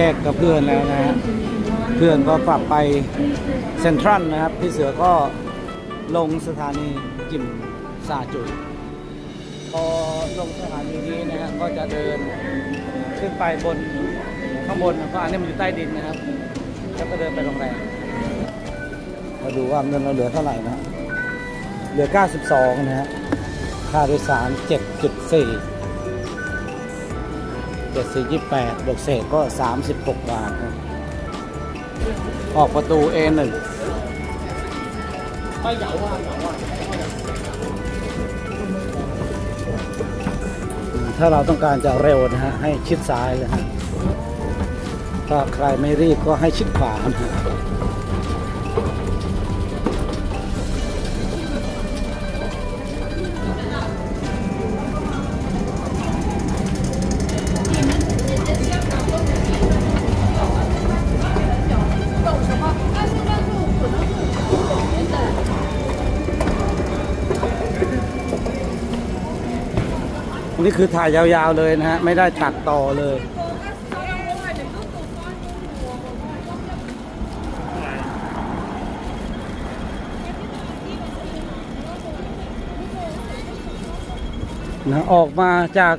แยกกับเพื่อนแล้วนะฮะเพื่อนก็กลับไปเซ็นทรัลนะครับ พี่เสือก็ลงสถานีจิมซาจุยพอลงสถานีนี้นะฮะก็จะเดินขึ้นไปบนข้างบนเพราะอันนี้มันอยู่ใต้ดินนะครับ แล้วก็เดินไปโรงแรมมาดูว่าเงินเราเหลือเท่าไหร่นะเหลือ 92 นะฮะค่าโดยสาร 7.4 จ็ดสี่ยี่แปดบวกเศษก็สามสิบหกบาทออกประตูเอหนึ่งถ้าเราต้องการจะเร็วนะฮะให้ชิดซ้ายเลยฮะถ้าใครไม่รีบก็ให้ชิดขวานะ นี่คือถ่ายยาวๆเลยนะฮะ ไม่ได้ตัดต่อเลย นะออกมาจาก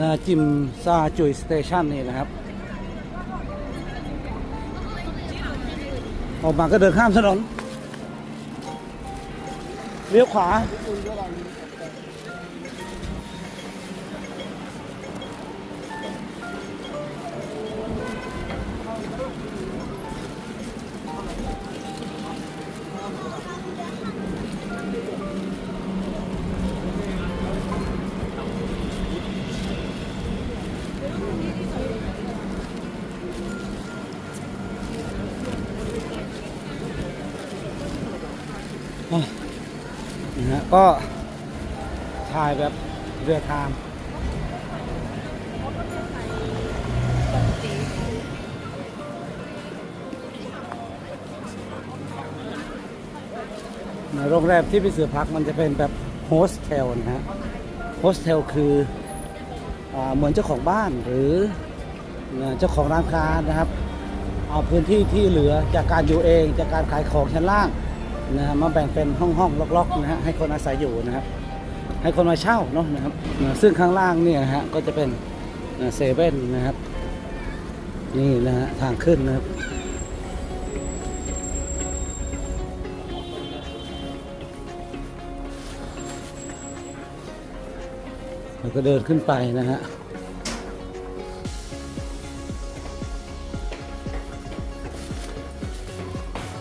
นะจิมซาจุยสเตชันนี่นะครับ ออกมาก็เดินข้ามถนนเลี้ยวขวา นะฮะก็ถ่ายแบบเรือทามโรงแรมที่พี่เสือพักมันจะเป็นแบบโฮสเทลนะฮะ โฮสเทลคือ เหมือนเจ้าของบ้านหรือเจ้าของร้านค้านะครับ เอาพื้นที่ที่เหลือจากการอยู่เองจากการขายของชั้นล่างนะมาแบ่งเป็นห้องห้องล็อกๆนะฮะให้คนอาศัยอยู่นะครับ ให้คนมาเช่าเนาะนะครับซึ่งข้างล่างเนี่ยนะฮะก็จะเป็นเซเว่นนะครับ นี่นะฮะทางขึ้นนะครับ เราก็เดินขึ้นไปนะฮะ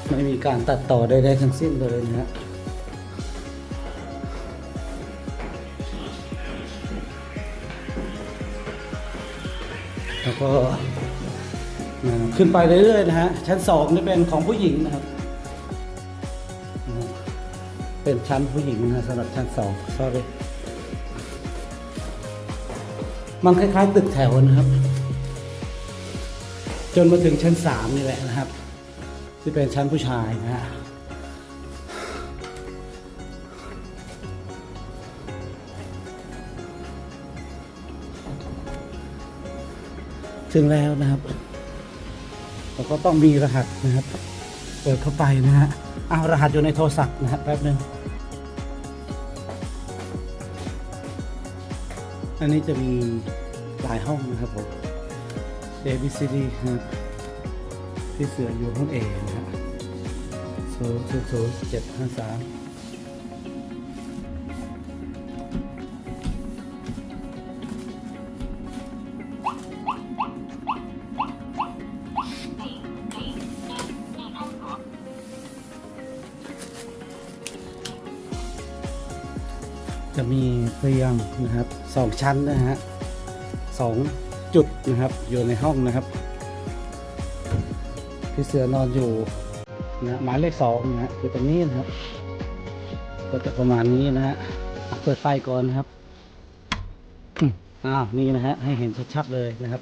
ไม่มีการตัดต่อใดๆทั้งสิ้นเลยนะฮะแล้วก็ขึ้นไปเรื่อยๆนะฮะ ชั้นสองนี่เป็นของผู้หญิงนะครับ เป็นชั้นผู้หญิงนะฮะสำหรับชั้นสอง sorry มันคล้ายๆ ตึกแถวนะครับ จนมาถึงชั้นสามนี่แหละนะครับ ที่เป็นชั้นผู้ชายนะฮะถึงแล้วนะครับเราก็ต้องมีรหัสนะครับ เปิดเข้าไปนะฮะอ้าวรหัสอยู่ในโทรศัพท์นะครับแป๊บนึง อันนี้จะมีหลายห้องนะครับผม A B C D นะครับที่เสืออยู่ห้องเอนะครับศูนย์ศูนย์ศูนย์เจ็ดห้าสาม จะมีเตียงนะครับสองชั้นนะฮะสองจุดนะครับอยู่ในห้องนะครับ พี่เสือนอนอยู่นะหมายเลขสองนะฮะคือตรงนี้นะครับ ก็จะประมาณนี้นะฮะเปิดไฟก่อนนะครับอ้าวนี่นะฮะให้เห็นชัดๆเลยนะครับ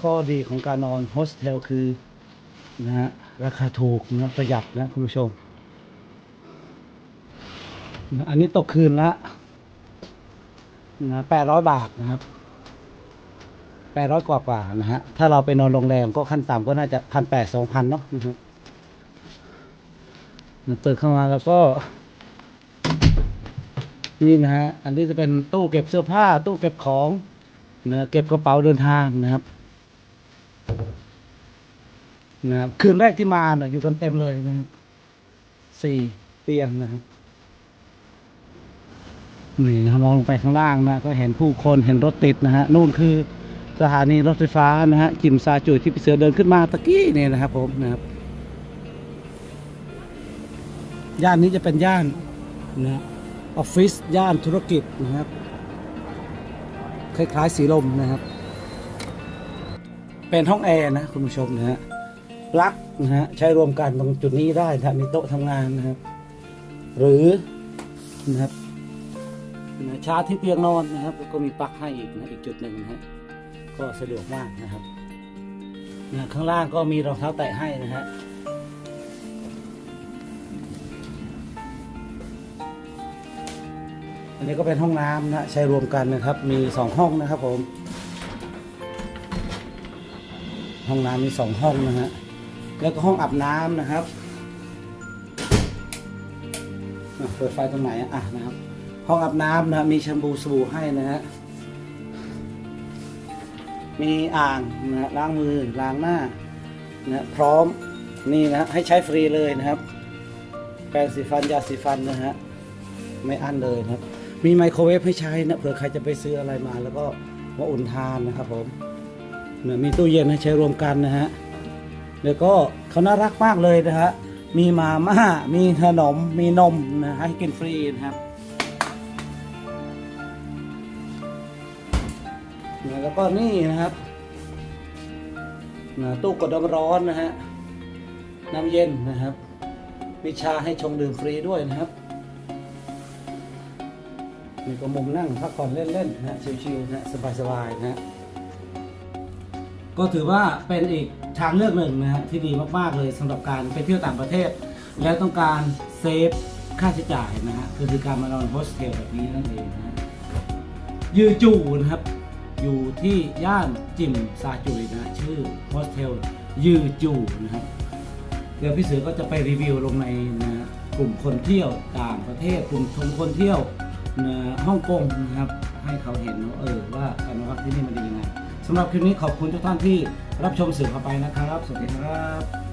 ข้อดีของการนอนโฮสเทลคือนะฮะราคาถูกนะประหยัดนะคุณผู้ชม อันนี้ตกคืนละนะแปดร้อยบาทนะครับแปดร้อยกว่ากว่านะฮะ ถ้าเราไปนอนโรงแรมก็ขั้นต่ำก็น่าจะพันแปดสองพันเนาะนะฮะเปิดเข้ามาแล้วก็ นี่นะฮะ อันนี้จะเป็นตู้เก็บเสื้อผ้า ตู้เก็บของนะเก็บกระเป๋าเดินทางนะครับนะครับคืนแรกที่มาเนี่ยอยู่กันเต็มเลยนะครับสี่เตียงนะครับ นี่นะมองลงไปข้างล่างนะก็เห็นผู้คนเห็นรถติดนะฮะนู่นคือสถานีรถไฟฟ้านะฮะจิมซาจุยที่พี่เสือเดินขึ้นมาตะกี้เนี่ยนะครับผมนะครับย่านนี้จะเป็นย่านนะออฟฟิศย่านธุรกิจนะครับ คล้ายๆสีลมนะครับ เป็นห้องแอร์นะคุณผู้ชมนะฮะปลั๊กนะฮะใช้รวมกันตรงจุดนี้ได้นะมีโต๊ะทำงานนะครับ หรือนะครับ นะชาร์จที่เตียงนอนนะครับ แล้วก็มีปลั๊กให้อีกนะอีกจุดหนึ่งนะฮะก็สะดวกมากนะครับนะข้างล่างก็มีรองเท้าแตะให้นะฮะอันนี้ก็เป็นห้องน้ำนะใช้รวมกันนะครับ มีสองห้องนะครับผม ห้องน้ำมีสองห้องนะฮะแล้วก็ห้องอาบน้ำนะครับเปิดไฟตรงไหนอะอะนะครับ ห้องอาบน้ำนะมีแชมพูสบู่ให้นะฮะมีอ่างนะล้างมือล้างหน้านะพร้อมนี่นะให้ใช้ฟรีเลยนะครับแปรงสีฟันยาสีฟันนะฮะไม่อั้นเลยนะครับ มีไมโครเวฟให้ใช้นะเผื่อใครจะไปซื้ออะไรมา แล้วก็มาอุ่นทานนะครับผมเนี่ยมีตู้เย็นให้ใช้รวมกันนะฮะแล้วก็เขาน่ารักมากเลยนะฮะมีมาม่ามีขนมมีนมนะให้กินฟรีนะครับ ก็นี่นะครับนะตู้กดน้ำร้อนนะฮะน้ำเย็นนะครับ มีชาให้ชงดื่มฟรีด้วยนะครับมีก็มุมนั่งพักผ่อนเล่นๆนะชิวๆนะสบายๆนะฮะก็ถือว่าเป็นอีกทางเลือกหนึ่งนะฮะที่ดีมากๆเลยสำหรับการไปเที่ยวต่างประเทศ และต้องการเซฟค่าใช้จ่ายนะฮะคือการมานอนโฮสเทลแบบนี้นั่นเองนะฮะยือจูนะครับ อยู่ที่ย่านจิมซาจุยนะ ชื่อโฮสเทลยืจูนะครับ เดี๋ยวพี่เสือก็จะไปรีวิวลงในนะกลุ่มคนเที่ยวต่างประเทศกลุ่มชมคนเที่ยวนะฮ่องกงนะครับ ให้เขาเห็นว่าเออว่าการมาพักที่นี่มันดียังไงสำหรับคลิปนี้ขอบคุณทุกท่านที่รับชมสื่อเข้าไปนะครับ สวัสดีครับ